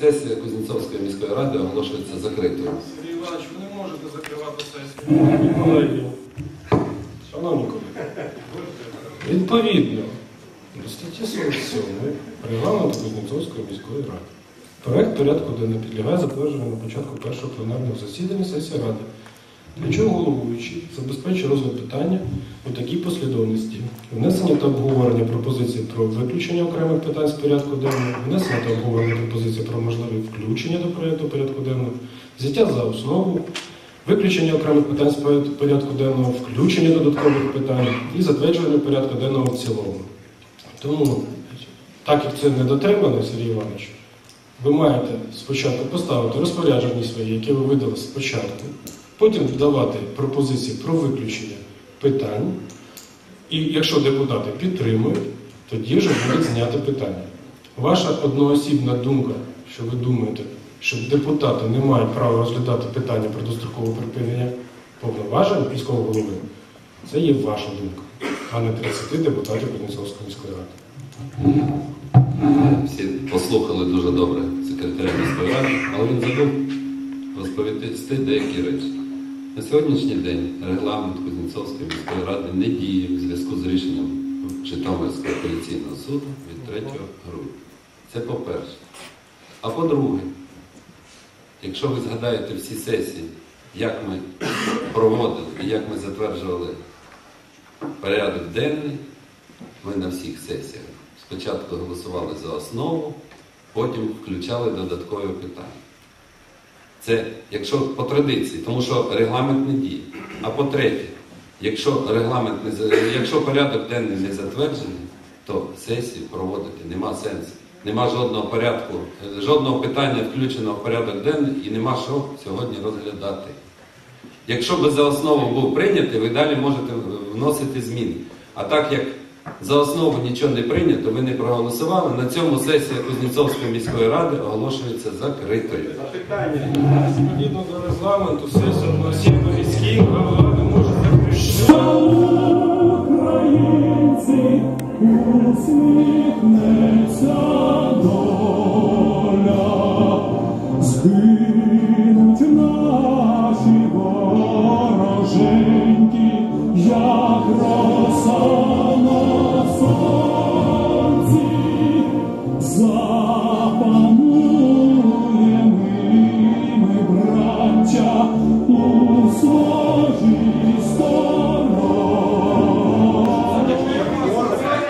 Сесія Кузнецовської міської ради оголошується закритою. Сергій Іванович, ви не можете закривати сесію. Колеги, шановні колеги, відповідно до статті 47 регламенту Кузнецовської міської ради. Проект порядку денного підлягає затвердженню на початку першого пленарного засідання сесії ради. Для чого головуючий забезпечує розгляд питання у такій послідовності. Внесення та обговорення пропозицій про виключення окремих питань з порядку денного, внесення та обговорення пропозицій про можливе включення до проєкту порядку денного, взяття за основу, виключення окремих питань з порядку денного, включення додаткових питань і затвердження порядку денного в цілому. Тому, так як це не дотримано, Сергій Іванович, ви маєте спочатку поставити розпорядження свої, які ви видали спочатку, потім давати пропозиції про виключення питань. І якщо депутати підтримують, тоді вже буде знято питання. Ваша одноосібна думка, що ви думаєте, що депутати не мають права розглядати питання про дострокове припинення повноважень міського голови, це є ваша думка, а не 30 депутатів Кузнєцовської міської ради. Всі послухали дуже добре секретаря міської ради, але він забув розповісти деякі речі. На сьогоднішній день регламент Кузнєцовської міської ради не діє в зв'язку з рішенням Житомирського апеляційного суду від 3 грудня. Це по-перше. А по-друге, якщо ви згадаєте всі сесії, як ми проводили і як ми затверджували порядок денний, ми на всіх сесіях спочатку голосували за основу, потім включали додаткові питання. Це якщо по традиції, тому що регламент не діє. А по-третє, якщо регламент не якщо порядок денний не затверджений, то сесії проводити нема сенсу. Нема жодного порядку, жодного питання включеного в порядок денний і нема що сьогодні розглядати. Якщо би за основу був прийнятий, ви далі можете вносити зміни. А так як за основу нічого не прийнято, ви не проголосували, на цьому сесія Кузнєцовської міської ради оголошується закритою. Запитання. Згідно до регламенту, голова не може закрити.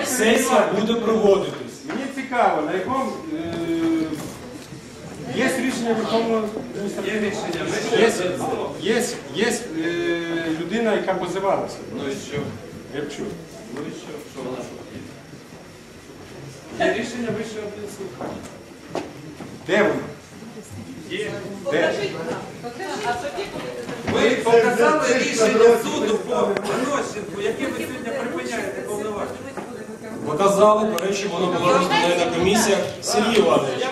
Сесія буде проводитись. Мені цікаво, на якому е, є рішення Верховного Є рішення. Є, є, є е, людина, яка позивалася. Ну і що? Рябчук. Ну і що? Що вона? Є рішення вищого апеляційного. Де вона? Є. Де? Ви показали рішення суду по Анощенку, яке ви сьогодні припиняєте повноваження. Показали, до речі, воно було роздане на комісіях. Сергій Іванович,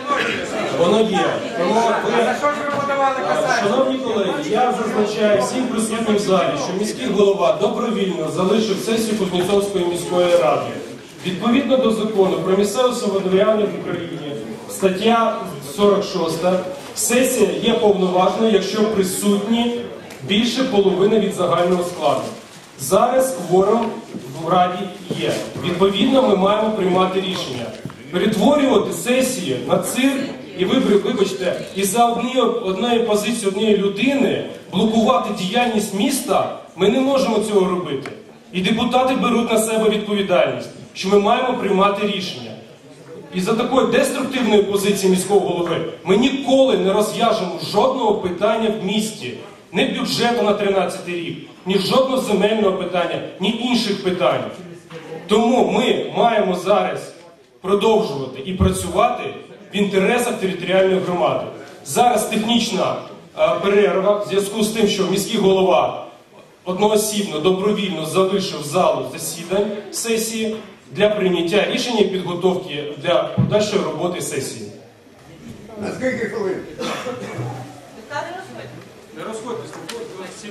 воно є. Тому ви що ж ви подавали? Шановні колеги, я зазначаю всім присутнім в залі, що міський голова добровільно залишив сесію Кузнєцовської міської ради. Відповідно до закону про місцеве самоврядування в Україні, стаття 46, сесія є повноважною, якщо присутні більше половини від загального складу. Зараз кворум в Раді є. Відповідно, ми маємо приймати рішення. Перетворювати сесію на цирк і ви, вибачте, і за одні, однієї позиції однієї людини блокувати діяльність міста, ми не можемо цього робити. І депутати беруть на себе відповідальність, що ми маємо приймати рішення. І за такої деструктивної позиції міського голови ми ніколи не розв'яжемо жодного питання в місті, ні бюджету на 13 рік, ні жодного земельного питання, ні інших питань. Тому ми маємо зараз продовжувати і працювати в інтересах територіальної громади. Зараз технічна е, перерва в зв'язку з тим, що міський голова одноосібно добровільно залишив залу засідань сесії для прийняття рішення і підготовки для подальшої роботи сесії. На скільки хвилин? Не розходьтесь, тут 27.